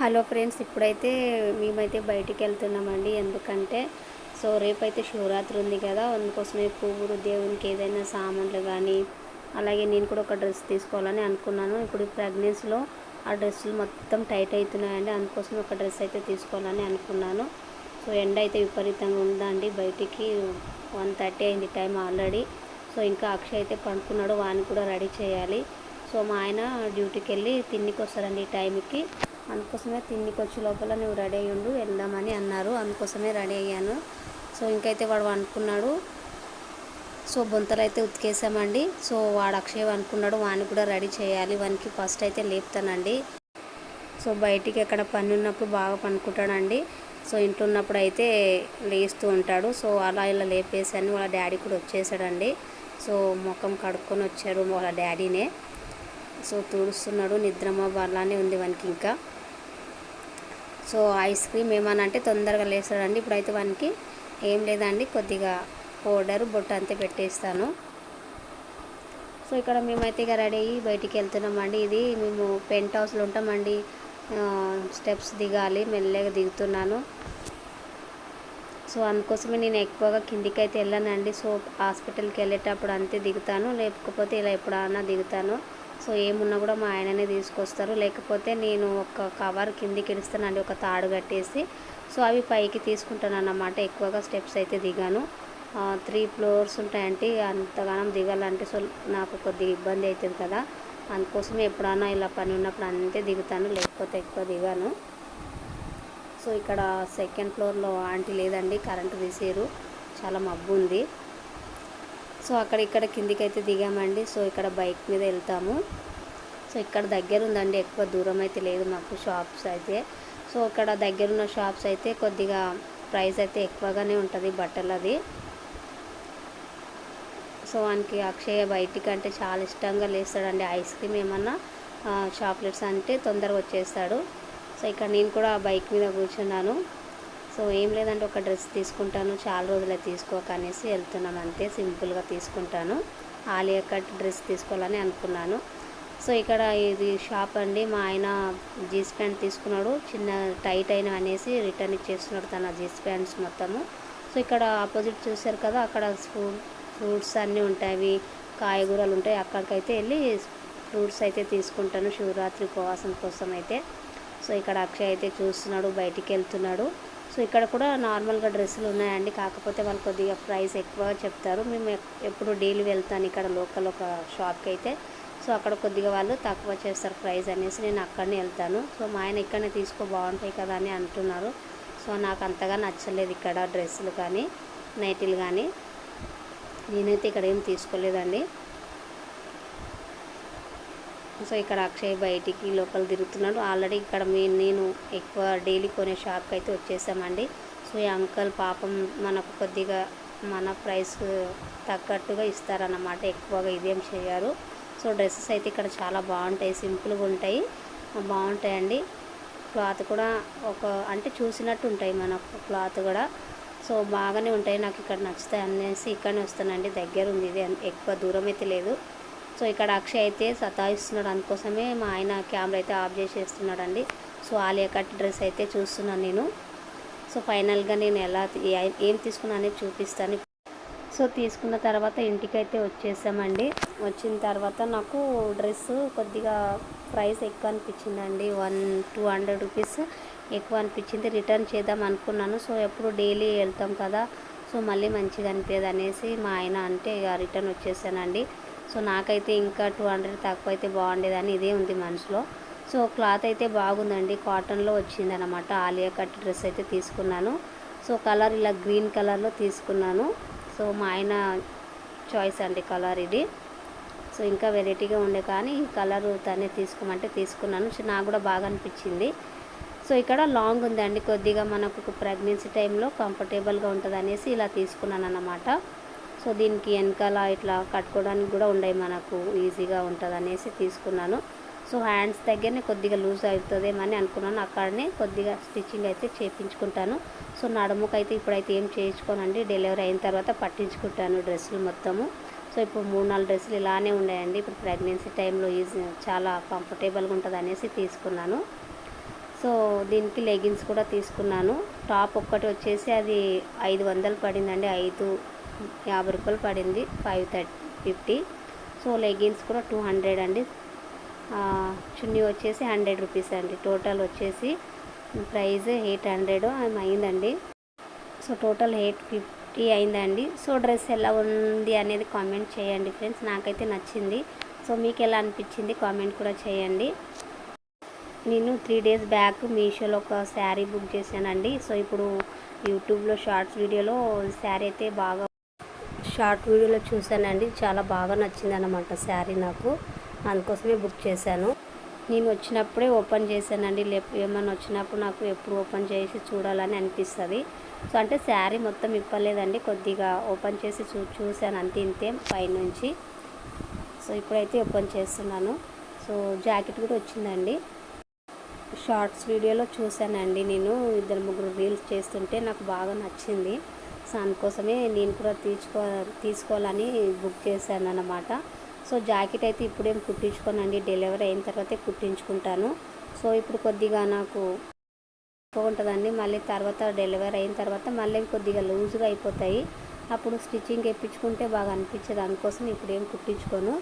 Hello friends ఇప్పుడైతే మేమైతే బయటికి వెళ్తున్నామండి. ఎందుకంటే సో రేపైతే శివరాత్రి ఉంది కదా అందుకోసమే పువ్వులు దేవునికి ఏదైనా సామాన్లు కానీ అలాగే నేను కూడా ఒక డ్రెస్ తీసుకోవాలని అనుకున్నాను. ఇప్పుడు ప్రెగ్నెన్సీలో ఆ డ్రెస్సులు మొత్తం టైట్ అవుతున్నాయండి అందుకోసం ఒక డ్రెస్ అయితే తీసుకోవాలని అనుకున్నాను. సో ఎండ అయితే విపరీతంగా ఉందండి బయటికి వన్ థర్టీ అయింది టైం ఆల్రెడీ. సో ఇంకా అక్షయ్ అయితే పండుకున్నాడు వాడిని కూడా రెడీ చేయాలి. సో మా ఆయన డ్యూటీకి వెళ్ళి తిండికి వస్తారండి ఈ టైంకి. అందుకోసమే తిండికి వచ్చే లోపల నువ్వు రెడీ అయ్యి ఉండు వెళ్దామని అన్నారు. అందుకోసమే రెడీ అయ్యాను. సో ఇంకైతే వాడు అనుకున్నాడు సో బొంతలు అయితే ఉతికేసామండి. సో వాడు అక్షయ్ అనుకున్నాడు వాడిని కూడా రెడీ చేయాలి. వానికి ఫస్ట్ అయితే లేపుతానండి. సో బయటికి ఎక్కడ పని ఉన్నప్పుడు బాగా పనుకుంటాడండి సో ఇంట్లో ఉన్నప్పుడు అయితే లేస్తూ ఉంటాడు. సో అలా ఇలా లేపేసాను వాళ్ళ డాడీ కూడా వచ్చేసాడండి. సో ముఖం కడుక్కొని వచ్చారు వాళ్ళ డాడీనే. సో తుడుస్తున్నాడు. నిద్రమ అలానే ఉంది వానికి ఇంకా. సో ఐస్ క్రీమ్ ఏమన్నా అంటే తొందరగా లేస్తాడండి. ఇప్పుడైతే వానికి ఏం లేదండి. కొద్దిగా పౌడర్ బొట్టు అంతే పెట్టేస్తాను. సో ఇక్కడ మేమైతే ఇక రెడీ అయ్యి బయటికి వెళ్తున్నామండి. ఇది మేము పెంట్ హౌస్లో ఉంటామండి. స్టెప్స్ దిగాలి మెల్లగా దిగుతున్నాను. సో అందుకోసమే నేను ఎక్కువగా కిందికి అయితే వెళ్ళానండి. సో హాస్పిటల్కి వెళ్ళేటప్పుడు అంతే దిగుతాను. లేకపోతే ఇలా ఎప్పుడన్నా దిగుతాను. సో ఏమున్నా కూడా మా ఆయననే తీసుకొస్తారు. లేకపోతే నేను ఒక కవర్ కిందికి ఇడుస్తానండి ఒక తాడు కట్టేసి. సో అవి పైకి తీసుకుంటాను అన్నమాట ఎక్కువగా స్టెప్స్ అయితే దిగాను. త్రీ ఫ్లోర్స్ ఉంటాయంటే అంతగానం దిగాలంటే సో నాకు కొద్దిగా ఇబ్బంది అవుతుంది కదా. అందుకోసమే ఎప్పుడన్నా ఇలా పని ఉన్నప్పుడు అంతే దిగుతాను లేకపోతే ఎక్కువ దిగాను. సో ఇక్కడ సెకండ్ ఫ్లోర్లో ఆంటీ లేదండి కరెంటు తీసేరు చాలా మబ్బు ఉంది. సో అక్కడ ఇక్కడ కిందికి అయితే దిగామండి. సో ఇక్కడ బైక్ మీద వెళ్తాము. సో ఇక్కడ దగ్గర ఉందండి ఎక్కువ దూరం అయితే లేదు మాకు షాప్స్ అయితే. సో ఇక్కడ దగ్గరున్న షాప్స్ అయితే కొద్దిగా ప్రైస్ అయితే ఎక్కువగానే ఉంటుంది బట్టలది. సో వానికి అక్షయ బయటికి అంటే చాలా ఇష్టంగా లేస్తాడండి. ఐస్ క్రీమ్ ఏమన్నా చాక్లెట్స్ అంటే తొందరగా వచ్చేస్తాడు. సో ఇక్కడ నేను కూడా బైక్ మీద కూర్చున్నాను. సో ఏం లేదంటే ఒక డ్రెస్ తీసుకుంటాను చాలా రోజులే తీసుకోక అనేసి వెళ్తున్నాను అంతే సింపుల్గా తీసుకుంటాను. ఆలియా కట్ డ్రెస్ తీసుకోవాలని అనుకున్నాను. సో ఇక్కడ ఇది షాప్ అండి మా ఆయన జీన్స్ ప్యాంట్ తీసుకున్నాడు చిన్న టైట్ అయిన అనేసి రిటర్న్ ఇచ్చేస్తున్నాడు తన జీన్స్ ప్యాంట్స్ మొత్తము. సో ఇక్కడ ఆపోజిట్ చూశారు కదా అక్కడ ఫ్రూట్స్ అన్నీ ఉంటాయి కాయగూరలు ఉంటాయి అక్కడికైతే వెళ్ళి ఫ్రూట్స్ అయితే తీసుకుంటాను శివరాత్రి ఉపవాసం కోసం అయితే. సో ఇక్కడ అక్షయ్ అయితే చూస్తున్నాడు బయటికి వెళ్తున్నాడు. సో ఇక్కడ కూడా నార్మల్గా డ్రెస్సులు ఉన్నాయండి. కాకపోతే వాళ్ళు కొద్దిగా ప్రైస్ ఎక్కువ చెప్తారు. మేము ఎప్పుడు డైలీ వెళ్తాను ఇక్కడ లోకల్ ఒక షాప్కి అయితే సో అక్కడ కొద్దిగా వాళ్ళు తక్కువ చేస్తారు ప్రైస్ అనేసి నేను అక్కడనే వెళ్తాను. సో మా ఆయన ఇక్కడనే తీసుకో బాగుంటాయి కదా అని అంటున్నారు. సో నాకు అంతగా నచ్చలేదు ఇక్కడ డ్రెస్సులు కానీ నైటీలు కానీ. నేనైతే ఇక్కడ ఏం తీసుకోలేదండి. సో ఇక్కడ అక్షయ్ బయటికి లోపల తిరుగుతున్నాడు. ఆల్రెడీ ఇక్కడ మీ నేను ఎక్కువ డైలీ కొనే షాప్కి అయితే వచ్చేసామండి. సో ఈ అంకల్ పాపం మనకు కొద్దిగా మన ప్రైస్ తగ్గట్టుగా ఇస్తారన్నమాట. ఎక్కువగా ఇదేం చేయరు సో డ్రెస్సెస్ అయితే ఇక్కడ చాలా బాగుంటాయి. సింపుల్గా ఉంటాయి. బాగుంటాయండి. క్లాత్ కూడా ఒక అంటే చూసినట్టు ఉంటాయి మన క్లాత్ కూడా. సో బాగానే ఉంటాయి. నాకు ఇక్కడ నచ్చుతాయి అనేసి ఇక్కడనే వస్తానండి. దగ్గర ఉంది ఇది. ఎక్కువ దూరం అయితే లేదు. సో ఇక్కడ అక్షయ్ అయితే సతాయిస్తున్నాడు. అందుకోసమే మా ఆయన కెమెరా అయితే ఆఫ్ చేసేస్తున్నాడండి. సో ఆలియా కట్ డ్రెస్ అయితే చూస్తున్నాను నేను. సో ఫైనల్గా నేను ఎలా ఏం తీసుకున్నా అనేది చూపిస్తాను. సో తీసుకున్న తర్వాత ఇంటికి అయితే వచ్చేసామండి. వచ్చిన తర్వాత నాకు డ్రెస్ కొద్దిగా ప్రైస్ ఎక్కువ అనిపించిందండి. వన్ టూ హండ్రెడ్ రూపీస్ ఎక్కువ అనిపించింది. రిటర్న్ చేద్దాం అనుకున్నాను. సో ఎప్పుడు డైలీ వెళ్తాం కదా. సో మళ్ళీ మంచిగా అనిపించదు అనేసి మా ఆయన అంటే ఇక రిటర్న్ వచ్చేసానండి. సో నాకైతే ఇంకా టూ హండ్రెడ్ తక్కువ అయితే బాగుండేదని ఇదే ఉంది మనసులో. సో క్లాత్ అయితే బాగుందండి. కాటన్లో వచ్చింది అనమాట ఆలియా కట్ డ్రెస్ అయితే తీసుకున్నాను. సో కలర్ ఇలా గ్రీన్ కలర్లో తీసుకున్నాను. సో మా ఆయన చాయిస్ అండి కలర్ ఇది. సో ఇంకా వెరైటీగా ఉండే కానీ ఈ కలర్ తనే తీసుకోమంటే తీసుకున్నాను. నాకు కూడా బాగా అనిపించింది. సో ఇక్కడ లాంగ్ ఉందండి. కొద్దిగా మనకు ప్రెగ్నెన్సీ టైంలో కంఫర్టబుల్గా ఉంటుంది అనేసి ఇలా తీసుకున్నాను అన్నమాట సో దీనికి వెనకాల ఇట్లా కట్టుకోవడానికి కూడా ఉండవు మనకు ఈజీగా ఉంటుంది అనేసి తీసుకున్నాను. సో హ్యాండ్స్ దగ్గరనే కొద్దిగా లూజ్ అవుతుందేమని అనుకున్నాను. అక్కడనే కొద్దిగా స్టిచ్చింగ్ అయితే చేయించుకుంటాను సో నడుముకైతే ఇప్పుడైతే ఏం చేయించుకోనండి డెలివరీ అయిన తర్వాత పట్టించుకుంటాను డ్రెస్సులు మొత్తము. సో ఇప్పుడు మూడు నాలుగు డ్రెస్సులు ఇలానే ఉన్నాయండి. ఇప్పుడు ప్రెగ్నెన్సీ టైంలో ఈజీ చాలా కంఫర్టబుల్గా ఉంటుంది అనేసి తీసుకున్నాను. సో దీనికి లెగిన్స్ కూడా తీసుకున్నాను. టాప్ ఒక్కటి వచ్చేసి అది ఐదు వందలు పడిందండి ఐదు యాభై రూపాయలు పడింది five thirty fifty so leggings కూడా టూ హండ్రెడ్ అండి. చున్నీ వచ్చేసి హండ్రెడ్ రూపీస్ అండి. టోటల్ వచ్చేసి ప్రైజ్ ఎయిట్ హండ్రెడ్ అయిందండి. సో టోటల్ ఎయిట్ ఫిఫ్టీ అయిందండి. సో డ్రెస్ ఎలా ఉంది అనేది కామెంట్ చేయండి ఫ్రెండ్స్. నాకైతే నచ్చింది. సో మీకు ఎలా అనిపించింది కామెంట్ కూడా చేయండి. నేను త్రీ డేస్ బ్యాక్ మీషోలో ఒక శారీ బుక్ చేశానండి. సో ఇప్పుడు యూట్యూబ్లో షార్ట్స్ వీడియోలో శారీ అయితే బాగా షార్ట్ వీడియోలో చూశానండి. చాలా బాగా నచ్చింది అనమాట శారీ నాకు. అందుకోసమే బుక్ చేశాను. నేను వచ్చినప్పుడే ఓపెన్ చేశానండి. లేపు ఏమైనా వచ్చినప్పుడు నాకు ఎప్పుడు ఓపెన్ చేసి చూడాలని అనిపిస్తుంది. సో అంటే శారీ మొత్తం ఇప్పలేదండి. కొద్దిగా ఓపెన్ చేసి చూ చూశాను అంతే ఇంతే పైనుంచి. సో ఇప్పుడైతే ఓపెన్ చేస్తున్నాను. సో జాకెట్ కూడా వచ్చిందండి. షార్ట్స్ వీడియోలో చూశానండి నేను. ఇద్దరు ముగ్గురు రీల్స్ చేస్తుంటే నాకు బాగా నచ్చింది. అందుకోసమే నేను కూడా తీసుకో తీసుకోవాలని బుక్ చేశాను అన్నమాట సో జాకెట్ అయితే ఇప్పుడేం కుట్టించుకోనండి. డెలివరీ అయిన తర్వాతే కుట్టించుకుంటాను. సో ఇప్పుడు కొద్దిగా నాకు ఉంటుందండి మళ్ళీ తర్వాత డెలివరీ అయిన తర్వాత మళ్ళీ కొద్దిగా లూజ్గా అయిపోతాయి. అప్పుడు స్టిచ్చింగ్ వేయించుకుంటే బాగా అనిపించదు. అందుకోసం ఇప్పుడేం కుట్టించుకోను.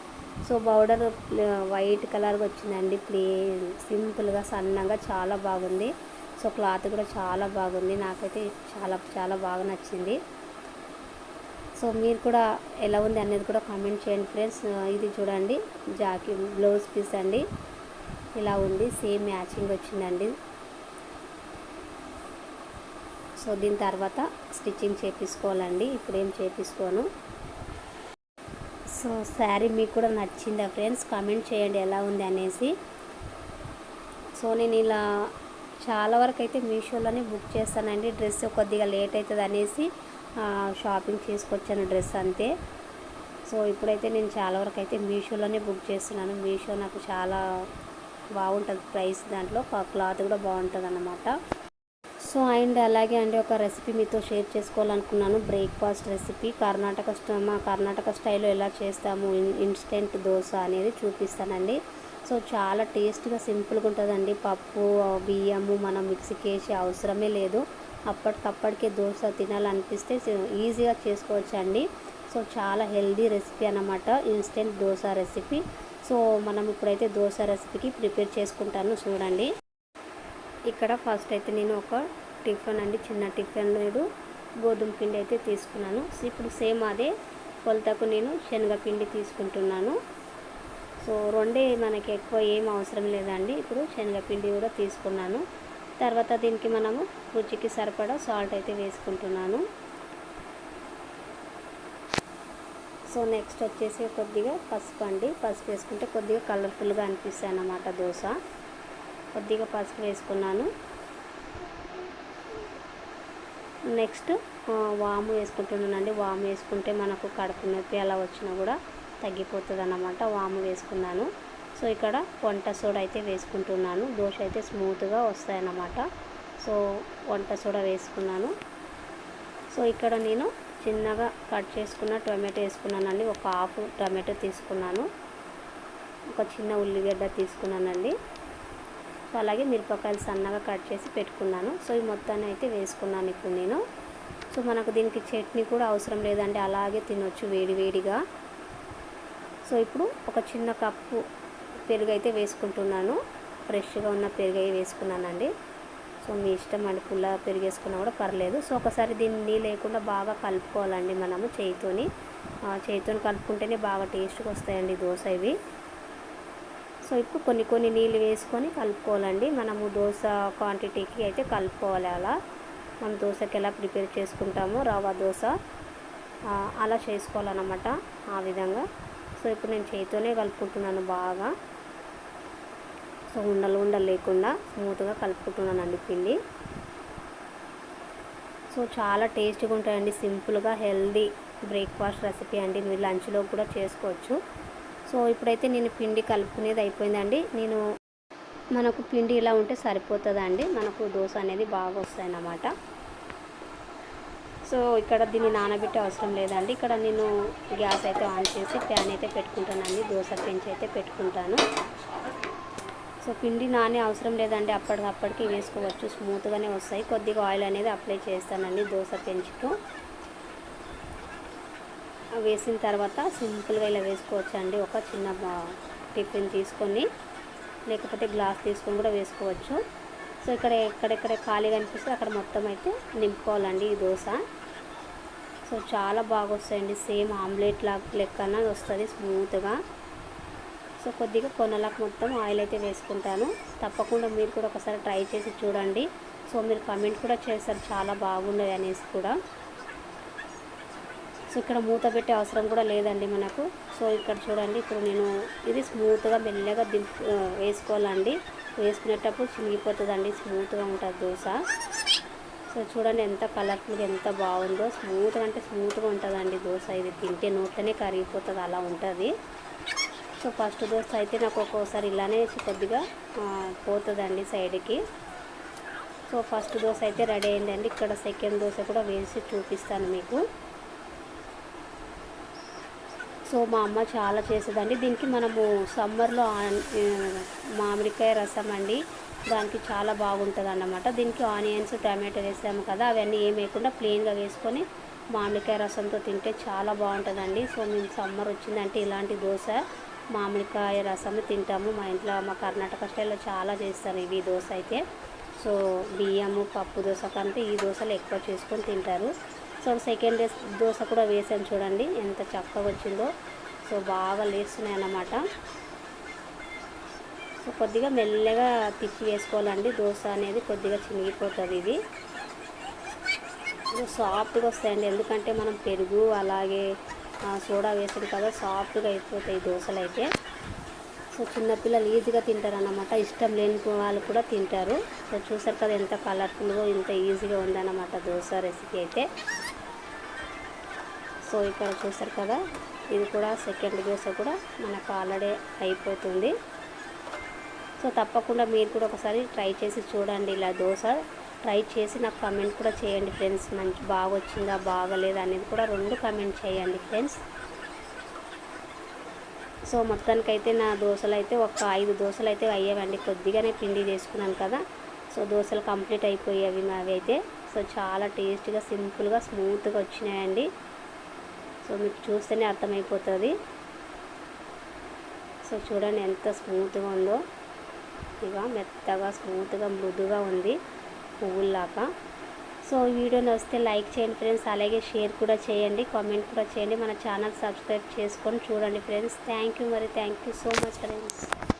సో బౌడర్ వైట్ కలర్గా వచ్చిందండి. ప్లే సింపుల్గా సన్నగా చాలా బాగుంది. సో క్లాత్ కూడా చాలా బాగుంది. నాకైతే చాలా చాలా బాగా నచ్చింది. సో మీరు కూడా ఎలా ఉంది అనేది కూడా కామెంట్ చేయండి ఫ్రెండ్స్ ఇది చూడండి జాకీ బ్లౌజ్ పీస్ అండి. ఇలా ఉంది సేమ్ మ్యాచింగ్ వచ్చిందండి. సో దీని తర్వాత స్టిచ్చింగ్ చేపించుకోవాలండి ఇప్పుడు ఏం చేపించుకోను సో శారీ మీకు కూడా నచ్చిందా ఫ్రెండ్స్ కామెంట్ చేయండి ఎలా ఉంది అనేసి. సో నేను ఇలా చాలా వరకు అయితే మీషోలోనే బుక్ చేస్తానండి. డ్రెస్ కొద్దిగా లేట్ అవుతుంది అనేసి షాపింగ్ చేసుకొచ్చాను డ్రెస్ అంతే. సో ఇప్పుడైతే నేను చాలా వరకు అయితే మీషోలోనే బుక్ చేస్తున్నాను. మీషో నాకు చాలా బాగుంటుంది ప్రైస్ దాంట్లో. క్లాత్ కూడా బాగుంటుంది అన్నమాట సో అండ్ అలాగే అండి ఒక రెసిపీ మీతో షేర్ చేసుకోవాలనుకున్నాను. Breakfast recipe. కర్ణాటక మా కర్ణాటక స్టైల్లో ఎలా చేస్తాము? ఇన్- ఇన్స్టెంట్ దోశ అనేది చూపిస్తానండి. సో చాలా టేస్ట్గా సింపుల్గా ఉంటుందండి. పప్పు బియ్యము మనం మిక్సీకి వేసే అవసరమే లేదు. అప్పటికప్పటికే దోశ తినాలనిపిస్తే ఈజీగా చేసుకోవచ్చండి. సో చాలా హెల్దీ రెసిపీ అన్నమాట. Instant dosa recipe. సో మనం ఇప్పుడైతే దోశ రెసిపీకి ప్రిపేర్ చేసుకుంటాను చూడండి. ఇక్కడ ఫస్ట్ అయితే నేను ఒక టిఫిన్ అండి చిన్న టిఫిన్ లేదు. గోధుమ పిండి అయితే తీసుకున్నాను. సో ఇప్పుడు సేమ్ అదే కొలతకు నేను శనగపిండి తీసుకుంటున్నాను. సో రెండే మనకి ఎక్కువ ఏం అవసరం లేదండి. ఇప్పుడు శనగపిండి కూడా తీసుకున్నాను. తర్వాత దీనికి మనము రుచికి సరిపడా సాల్ట్ అయితే వేసుకుంటున్నాను. సో నెక్స్ట్ వచ్చేసి కొద్దిగా పసుపు అండి. పసుపు వేసుకుంటే కొద్దిగా కలర్ఫుల్గా అనిపిస్తాయి అన్నమాట దోశ. కొద్దిగా పసుపు వేసుకున్నాను. నెక్స్ట్ వాము వేసుకుంటున్నానండి. వాము వేసుకుంటే మనకు కడుపు నొప్పి అలా వచ్చినా కూడా తగ్గిపోతుంది అన్నమాట వాము వేసుకున్నాను. సో ఇక్కడ వంట సోడా అయితే వేసుకుంటున్నాను. దోశ అయితే స్మూత్గా వస్తాయన్నమాట. సో వంట సోడా వేసుకున్నాను. సో ఇక్కడ నేను చిన్నగా కట్ చేసుకున్న టొమాటో వేసుకున్నానండి. ఒక హాఫ్ టొమాటో తీసుకున్నాను. ఒక చిన్న ఉల్లిగడ్డ తీసుకున్నానండి. సో అలాగే మిరపకాయలు సన్నగా కట్ చేసి పెట్టుకున్నాను. సో ఈ మొత్తాన్ని అయితే వేసుకున్నాను ఇప్పుడు నేను. సో మనకు దీనికి చట్నీ కూడా అవసరం లేదండి. అలాగే తినొచ్చు వేడి వేడిగా. సో ఇప్పుడు ఒక చిన్న కప్పు పెరుగు అయితే వేసుకుంటున్నాను. ఫ్రెష్గా ఉన్న పెరుగు అయితే వేసుకున్నానండి. సో మీ ఇష్టం అండి పుల్ల పెరుగు వేసుకున్నా కూడా పర్లేదు. సో ఒకసారి దీన్ని నీళ్ళు లేకుండా బాగా కలుపుకోవాలండి మనము చేయితోని. చేయితోని కలుపుకుంటేనే బాగా టేస్ట్గా వస్తాయండి దోశ ఇవి. సో ఇప్పుడు కొన్ని కొన్ని నీళ్ళు వేసుకొని కలుపుకోవాలండి. మనము దోశ క్వాంటిటీకి అయితే కలుపుకోవాలి అలా. మనం దోశకి ఎలా ప్రిపేర్ చేసుకుంటామో రవ్వ దోశ. అలా చేసుకోవాలన్నమాట ఆ విధంగా. సో ఇప్పుడు నేను చేతితోనే కలుపుకుంటున్నాను బాగా. సో ఉండలు ఉండలు లేకుండా స్మూత్గా కలుపుకుంటున్నానండి పిండి. సో చాలా టేస్టీగా ఉంటాయండి. సింపుల్గా హెల్దీ బ్రేక్ఫాస్ట్ రెసిపీ అండి. మీరు లంచ్లో కూడా చేసుకోవచ్చు. సో ఇప్పుడైతే నేను పిండి కలుపుకునేది అయిపోయిందండి. నేను మనకు పిండి ఇలా ఉంటే సరిపోతుందండి. మనకు దోశ అనేది బాగా వస్తాయన్నమాట. సో ఇక్కడ దీన్ని నానబెట్టే అవసరం లేదండి. ఇక్కడ నేను గ్యాస్ అయితే ఆన్ చేసి ప్యాన్ అయితే పెట్టుకుంటానండి. దోశ పెంచి అయితే పెట్టుకుంటాను. సో పిండి నానే అవసరం లేదండి. అప్పటికప్పటికి వేసుకోవచ్చు. స్మూత్గానే వస్తాయి. కొద్దిగా ఆయిల్ అనేది అప్లై చేస్తానండి దోశ పెంచుతూ వేసిన తర్వాత సింపుల్గా ఇలా వేసుకోవచ్చు అండి ఒక చిన్న టిఫిన్ తీసుకొని లేకపోతే గ్లాస్ తీసుకొని కూడా వేసుకోవచ్చు. సో ఇక్కడ ఎక్కడెక్కడ ఖాళీగా అనిపిస్తే అక్కడ మొత్తం అయితే నింపుకోవాలండి ఈ దోశ. సో చాలా బాగా వస్తాయండి సేమ్ ఆమ్లెట్ లా లెక్కన వస్తుంది స్మూత్గా. సో కొద్దిగా కొనలకు మొత్తం ఆయిల్ అయితే వేసుకుంటాను. తప్పకుండా మీరు కూడా ఒకసారి ట్రై చేసి చూడండి. సో మీరు కమెంట్ కూడా చేస్తారు చాలా బాగున్నాయి అనేసి కూడా. సో ఇక్కడ మూత పెట్టే అవసరం కూడా లేదండి మనకు. సో ఇక్కడ చూడండి ఇప్పుడు నేను ఇది స్మూత్గా మెల్లగా దింపు వేసుకోవాలండి. వేసుకునేటప్పుడు చినిగిపోతుందండి స్మూత్గా ఉంటుంది దోశ. సో చూడండి ఎంత కలర్ఫుల్గా ఎంత బాగుందో. స్మూత్గా అంటే స్మూత్గా ఉంటుందండి దోశ ఇది. తింటే నోట్లోనే కరిగిపోతుంది అలా ఉంటుంది. సో ఫస్ట్ దోశ అయితే నాకు ఒక్కోసారి ఇలానే కొద్దిగా పోతుందండి సైడ్కి. సో ఫస్ట్ దోశ అయితే రెడీ అయిందండి. ఇక్కడ సెకండ్ దోశ కూడా వేసి చూపిస్తాను మీకు. సో మా అమ్మ చాలా చేసేదండి దీనికి మనము సమ్మర్లో మామిడికాయ రసం అండి. దానికి చాలా బాగుంటుంది అన్నమాట దీనికి ఆనియన్స్ టమాటో వేసాము కదా అవన్నీ ఏం వేయకుండా ప్లెయిన్గా వేసుకొని మామిడికాయ రసంతో తింటే చాలా బాగుంటుందండి. సో మేము సమ్మర్ వచ్చిందంటే ఇలాంటి దోశ మామిడికాయ రసం తింటాము. మా ఇంట్లో మా కర్ణాటక స్టైల్లో చాలా చేస్తారు ఇవి దోశ అయితే. సో బియ్యము పప్పు దోశ కంటే ఈ దోశలు ఎక్కువ చేసుకొని తింటారు. సో సెకండ్ డేస్ దోశ కూడా వేసాను చూడండి ఎంత చక్కగా వచ్చిందో. సో బాగా లేస్తున్నాయి అన్నమాట కొద్దిగా మెల్లగా పిచ్చి వేసుకోవాలండి. దోశ అనేది కొద్దిగా చినిగిపోతుంది ఇది. సాఫ్ట్గా వస్తాయండి. ఎందుకంటే మనం పెరుగు అలాగే సోడా వేసాం కదా సాఫ్ట్గా అయిపోతాయి దోశలు అయితే. సో చిన్నపిల్లలు ఈజీగా తింటారన్నమాట. ఇష్టం లేని వాళ్ళు కూడా తింటారు. సో చూసారు కదా ఎంత కలర్ఫుల్గా ఎంత ఈజీగా ఉందన్నమాట దోశ రెసిపీ అయితే. సో ఇక్కడ చూసారు కదా ఇది కూడా సెకండ్ దోశ కూడా మనకు ఆల్రెడీ అయిపోతుంది. సో తప్పకుండా మీరు కూడా ఒకసారి ట్రై చేసి చూడండి ఇలా దోశ. ట్రై చేసి నాకు కమెంట్ కూడా చేయండి ఫ్రెండ్స్ మంచి బాగా వచ్చిందా బాగలేదా అనేది కూడా రెండు కమెంట్ చేయండి ఫ్రెండ్స్ సో మొత్తానికైతే నా దోశలు అయితే ఒక ఐదు దోశలు అయితే అయ్యేవండి. కొద్దిగానే పిండి చేసుకున్నాను కదా. సో దోశలు కంప్లీట్ అయిపోయేవి మావి అయితే. సో చాలా టేస్ట్గా సింపుల్గా స్మూత్గా వచ్చినాయండి. సో మీకు చూస్తేనే అర్థమైపోతుంది. సో చూడండి ఎంత స్మూత్గా ఉందో. ఇక మెత్తగా స్మూత్గా మృదుగా ఉంది పువ్వుల్లాగా. సో వీడియో నచ్చితే లైక్ చేయండి ఫ్రెండ్స్. అలాగే షేర్ కూడా చేయండి కామెంట్ కూడా చేయండి. మన ఛానల్ సబ్స్క్రైబ్ చేసుకొని చూడండి ఫ్రెండ్స్. థ్యాంక్ యూ మరి. Thank you so much friends.